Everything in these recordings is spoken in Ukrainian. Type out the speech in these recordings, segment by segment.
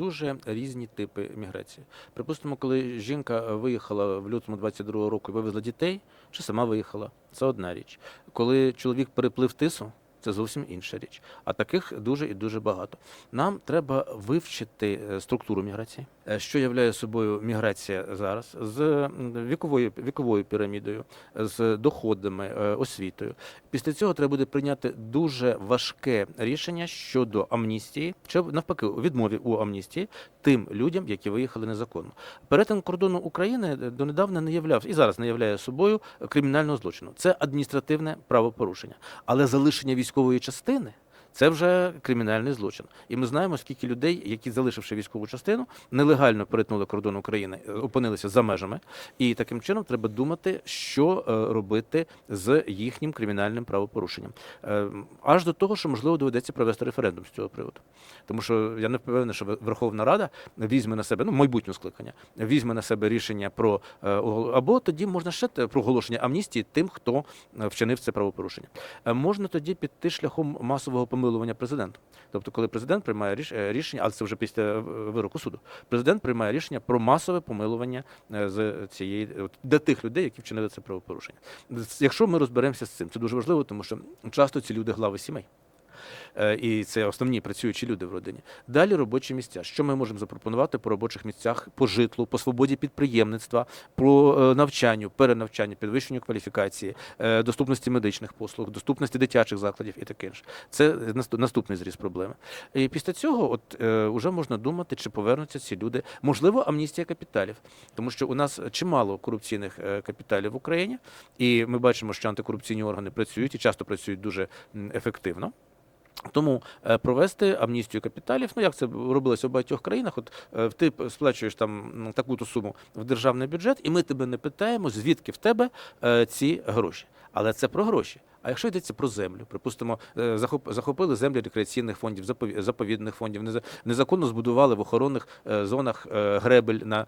дуже різні типи міграції. Припустимо, коли жінка виїхала в лютому 22-го року і вивезла дітей, чи сама виїхала, це одна річ. Коли чоловік переплив тису, це зовсім інша річ. А таких дуже і дуже багато. Нам треба вивчити е, структуру міграції, Е, що являє собою міграція зараз з віковою віковою пірамідою, з доходами, е, освітою. Після цього треба буде прийняти дуже важке рішення щодо амністії, чи навпаки, відмові у амністії тим людям, які виїхали незаконно. Перетин кордону України донедавна не являвся і зараз не являє собою кримінального злочину. Це адміністративне правопорушення, але залишення військової частини. Це вже кримінальний злочин, і ми знаємо, скільки людей, які залишивши військову частину, нелегально перетнули кордон України, е, опинилися за межами, і таким чином треба думати, що е, робити з їхнім кримінальним правопорушенням, Е, аж до того, що можливо доведеться провести референдум з цього приводу. Тому що я не впевнений, що Верховна Рада візьме на себе ну майбутнє скликання, візьме на себе рішення про або тоді можна ще те- про оголошення амністії тим, хто вчинив це правопорушення. Можна тоді піти шляхом масового помилування президента. Тобто, коли президент приймає е, рішення, але це вже після е, вироку суду, президент приймає рішення про масове помилування е, з цієї для тих людей, які вчинили це правопорушення. Якщо ми розберемося з цим, це дуже важливо, тому що часто ці люди глави сімей. Е, І це основні працюючі люди в родині. Далі робочі місця. Що ми можемо запропонувати по робочих місцях, по житлу, по свободі підприємництва, по е, навчанню, перенавчанню, підвищенню кваліфікації, е, доступності медичних послуг, доступності дитячих закладів і таке інше. Це наступний зріз проблеми. І після цього, от е, вже можна думати, чи повернуться ці люди. Можливо, амністія капіталів, тому що у нас чимало корупційних капіталів в Україні, і ми бачимо, що антикорупційні органи працюють і часто працюють дуже ефективно. Тому е, провести амністію капіталів, ну як це робилося в багатьох країнах, от е, ти сплачуєш там таку-то суму в державний бюджет, і ми тебе не питаємо, звідки в тебе е, ці гроші. Але це про гроші. А якщо йдеться про землю, припустимо, е, захоп- захопили землі рекреаційних фондів, запові- заповідних фондів, неза- незаконно збудували в охоронних е, зонах е, гребель на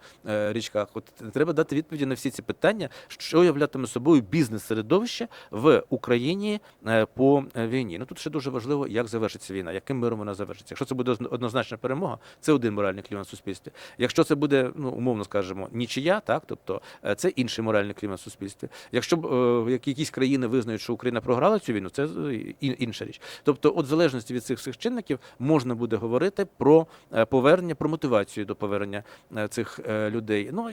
річках. От треба дати відповіді на всі ці питання, що являтиме собою бізнес-середовище в Україні по війні. Ну тут ще дуже важливо, як завершиться війна, яким миром вона завершиться. Якщо це буде однозначна перемога, це один моральний клімат в суспільстві. Якщо це буде, ну умовно скажемо, нічия, так тобто це інший моральний клімат в суспільстві. Якщо як- якісь країни визнають, що Україна програла цю війну, це е, інша річ. Тобто, от в залежності від цих всіх чинників можна буде говорити про е, повернення, про мотивацію до повернення е, цих людей. Ну